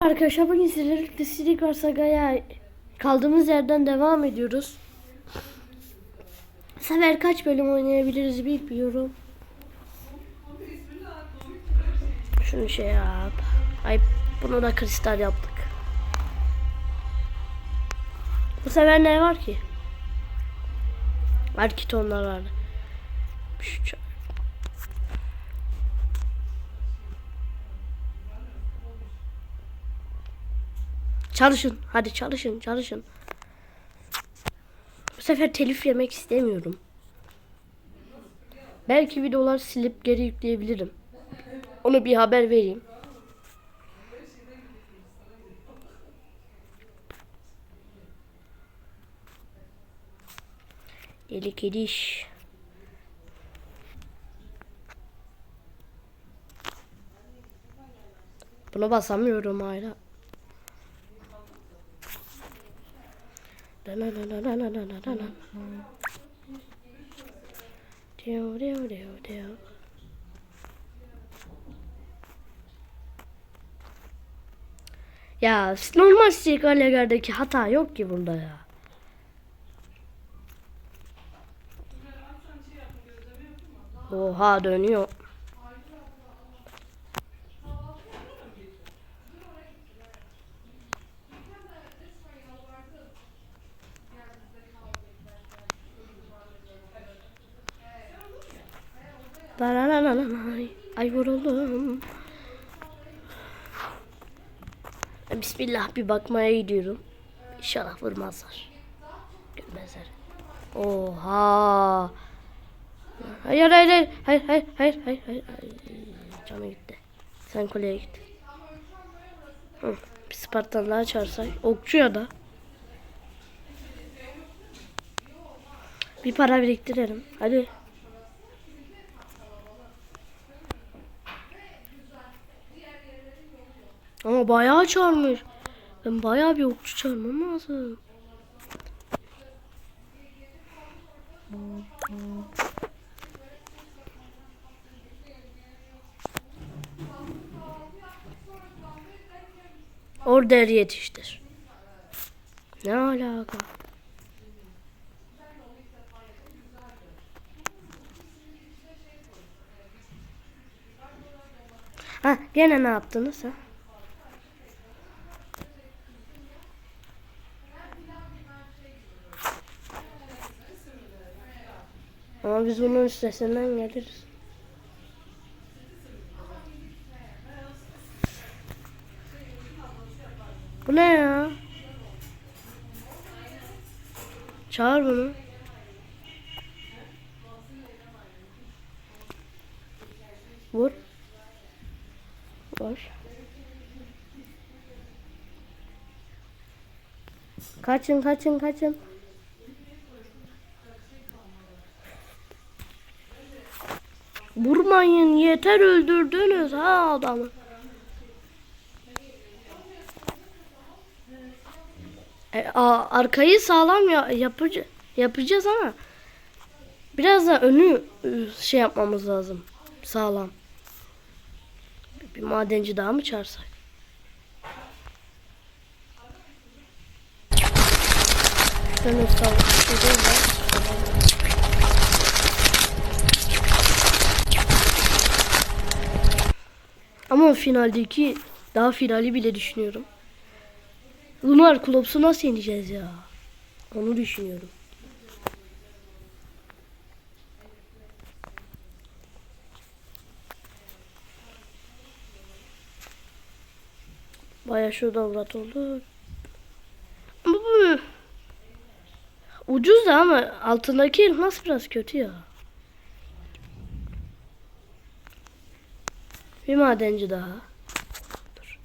Arkadaşlar bugün sizlerle birlikte Silikar Saga'ya kaldığımız yerden devam ediyoruz. Sefer kaç bölüm oynayabiliriz bilmiyorum. Şunu şey yap. Ay bunu da kristal yaptık. Bu sefer ne var ki? Arkitonlar vardı. Şu Çalışın. Hadi çalışın, çalışın. Bu sefer telif yemek istemiyorum. Belki videolar silip geri yükleyebilirim. Onu bir haber vereyim. Deli kediş. Bunu basamıyorum hala. Da-na-na-na-na-na-na-na. Diyo, diyo, diyo, diyo. Ya normal Stigalegard'daki hata yok ki bunda ya. Oha dönüyor. La la la. Ay vuruldum. Bismillah bir bakmaya gidiyorum. İnşallah vurmazlar. Görmezler. Oha. Hayır hayır hayır hayır hayır hayır hayır. hayır. Canı gitti. Sen kuleye git. Hı. Bir Spartan daha çağırsak. Okçu ya da. Bir para biriktirelim. Hadi. Ama bayağı çağırmış. Ben bayağı bir okçu çağırmam lazım. Orada yetiştir. Ne alaka? Ha gene ne yaptınız ha? Ama biz bunun üstesinden geliriz. Bu ne ya? Çağır bunu. Vur. Vur. Kaçın kaçın kaçın. Vurmayın yeter öldürdünüz ha adamı. E, a, arkayı sağlam ya, yapıcı, yapacağız ama biraz da önü ı, şey yapmamız lazım. Sağlam. Bir, madenci daha mı çağırsak? Şöyle sağlam. Şurada var. Ama finaldeki daha finali bile düşünüyorum. Lunar Klops'u nasıl yeneceğiz ya? Onu düşünüyorum. Baya şurada avrat oldu. Ucuz da ama altındaki nasıl biraz kötü ya. Bir madenci daha. Dur.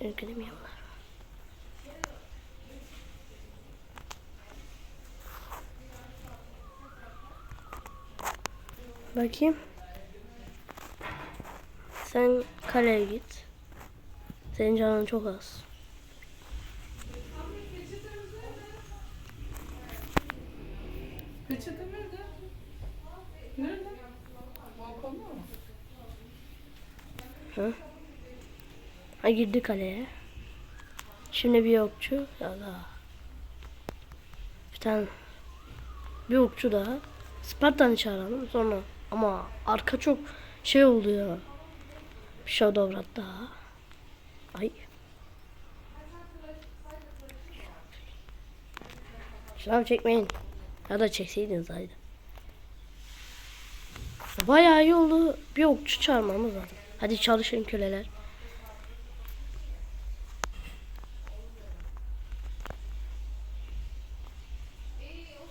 Öldüremiyorlar. Bakayım. Sen kaleye git. Senin canın çok az. Peçete nerede? Nerede? Balkonda mı? Ha girdi kaleye. Şimdi bir okçu ya da bir tane bir okçu daha. Spartan'ı çağıralım sonra ama arka çok şey oldu ya. Bir Shadowrat daha. Ay. Şınav çekmeyin. Ya da çekseydiniz haydi. Bayağı iyi oldu. Bir okçu çağırmamız lazım. Hadi çalışın köleler.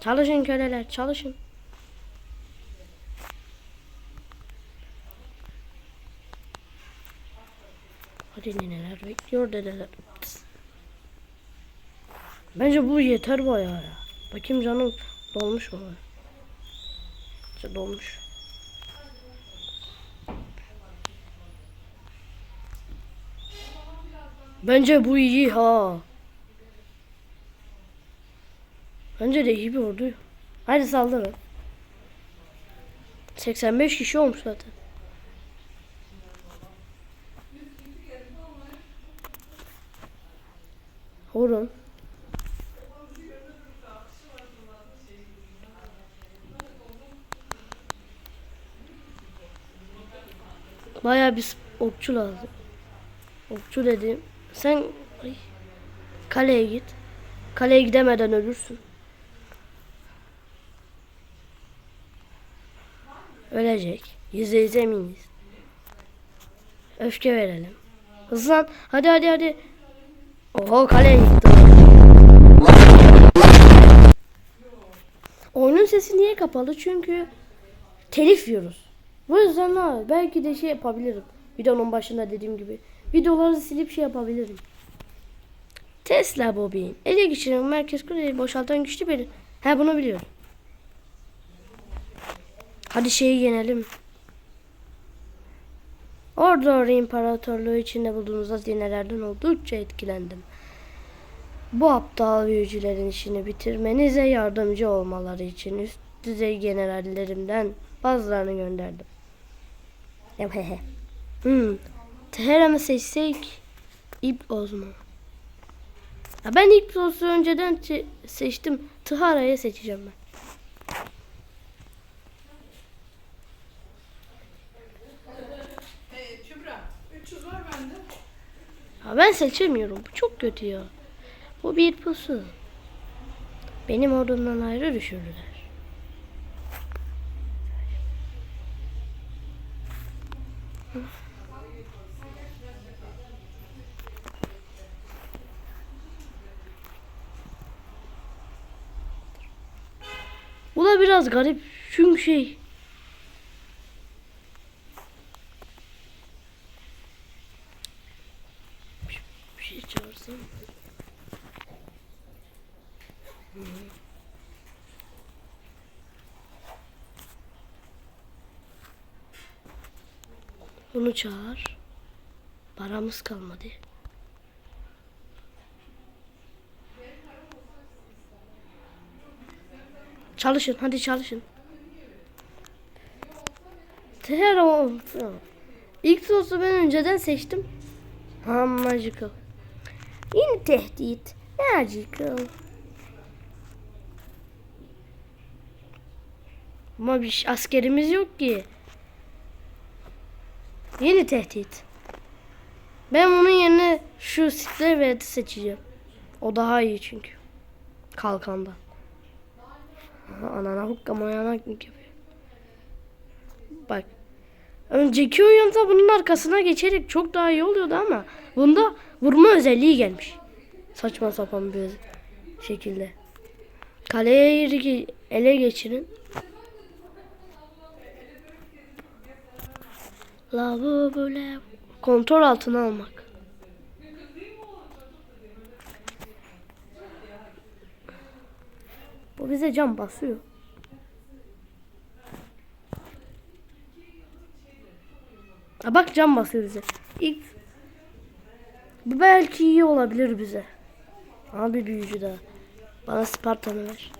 Çalışın köleler çalışın. Hadi neler bekliyor dedeler. Bence bu yeter bayağı ya. Bakayım canım dolmuş mu? İşte dolmuş. Bence bu iyi ha. Bence de iyi bir ordu. Hadi saldırın. 85 kişi olmuş zaten. Vurun. Bayağı bir okçu lazım. Okçu dedim. Sen ay, kaleye git. Kaleye gidemeden ölürsün. Ölecek. Yüzde yüz eminiz. Öfke verelim. Hızlan. Hadi hadi hadi. Oho kaleye gitti. Oyunun sesi niye kapalı? Çünkü telif yiyoruz. Bu yüzden ha, belki de şey yapabilirim. Videonun başında dediğim gibi. Videoları silip şey yapabilirim. Tesla bobin. Ele geçiren merkez kuleyi boşaltan güçlü bir... He bunu biliyorum. Hadi şeyi yenelim. Ordor İmparatorluğu içinde bulduğunuz hazinelerden oldukça etkilendim. Bu aptal büyücülerin işini bitirmenize yardımcı olmaları için üst düzey generallerimden bazılarını gönderdim. Hmm. Teheran'ı seçsek İploz mu? Ya ben İploz'u önceden seçtim. Tıhara'yı seçeceğim ben. Ee, Kübra, 300 var bende. Ben seçemiyorum. Bu çok kötü ya. Bu bir pusu. Benim ordumdan ayrı düşürdüler. Bu da biraz garip. Çünkü şey bir şey çağırsam. Bunu çağır. Paramız kalmadı. Çalışın, hadi çalışın. Teher o. İlk sosu ben önceden seçtim. Ha magical. Yeni tehdit. Magical. Ama bir askerimiz yok ki. Yeni tehdit. Ben bunun yerine şu Splevret'i seçeceğim. O daha iyi çünkü. Kalkandan. Aha, Anana hukka mayana yapıyor. Bak. Önceki oyunda bunun arkasına geçerek çok daha iyi oluyordu ama bunda vurma özelliği gelmiş. Saçma sapan bir şekilde. Kaleye ele geçirin. Lavı böyle kontrol altına almak. Bu bize can basıyor. Ha bak cam basıyor bize. İlk bu belki iyi olabilir bize. Abi büyücü daha. Bana Spartan'ı ver.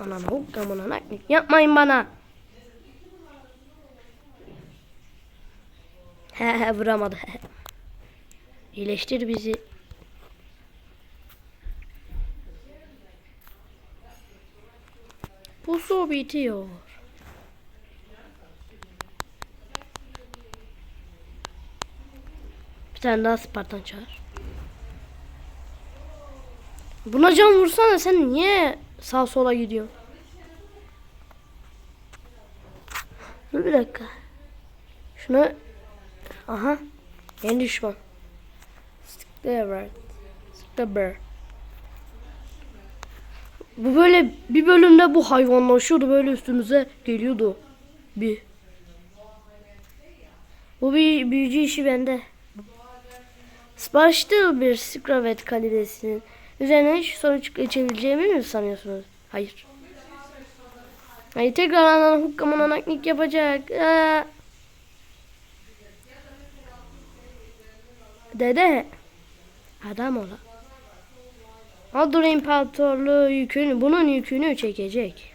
Anana hukka mına. Yapmayın bana. He he vuramadı. İyileştir bizi. Bu su bitiyor. Bir tane daha Spartan çağır. Buna can vursana sen niye sağ sola gidiyorsun? Dur bir dakika. Şunu aha yeni düşman. Stickler. Stickler. Bu böyle bir bölümde bu hayvanlaşıyordu böyle üstümüze geliyordu. Bir. Bu bir büyücü işi bende. Siparişte bir Scravet kalitesinin üzerine şu sonuç geçebileceğimi mi sanıyorsunuz? Hayır. Hayır tekrar anan hukkamına naknik yapacak. Aa. Dede. Adam ola. Adur İmparatorluğu yükünü, bunun yükünü çekecek.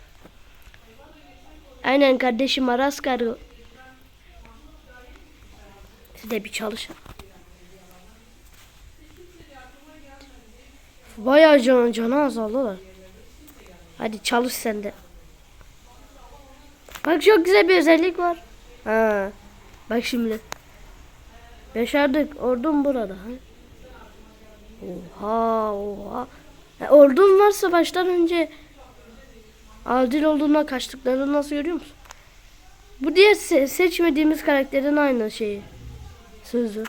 Aynen kardeşim Aras kargo. Siz de bir çalışın. Bayağı can, canı azaldılar. Hadi çalış sen de. Bak çok güzel bir özellik var. Ha. Bak şimdi. Başardık. Ordum burada. Ha? Oha oha. Ya, ordun varsa baştan önce adil olduğuna kaçtıklarını nasıl görüyor musun? Bu diye se- seçmediğimiz karakterin aynı şeyi. Sözü.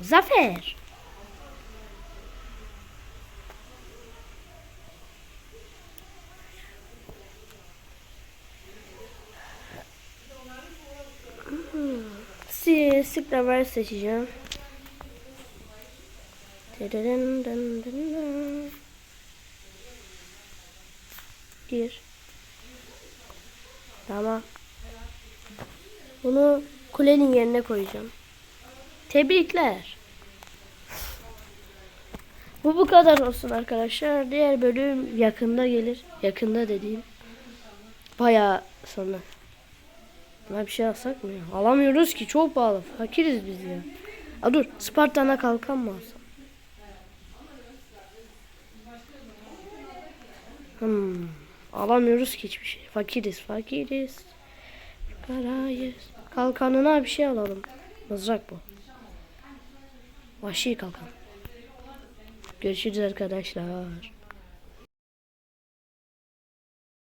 Zafer. Si, Sıklaver seçeceğim. Gir. Tamam. Bunu kulenin yerine koyacağım. Tebrikler. Bu bu kadar olsun arkadaşlar. Diğer bölüm yakında gelir. Yakında dediğim. Bayağı sonra. Buna bir şey alsak mı ya? Alamıyoruz ki çok pahalı. Fakiriz biz ya. Aa, dur Spartan'a kalkan mı alsam? Hmm. Alamıyoruz ki hiçbir şey. Fakiriz fakiriz. Karayız. Kalkanına bir şey alalım. Mızrak bu. Vahşi kalkan. Görüşürüz arkadaşlar.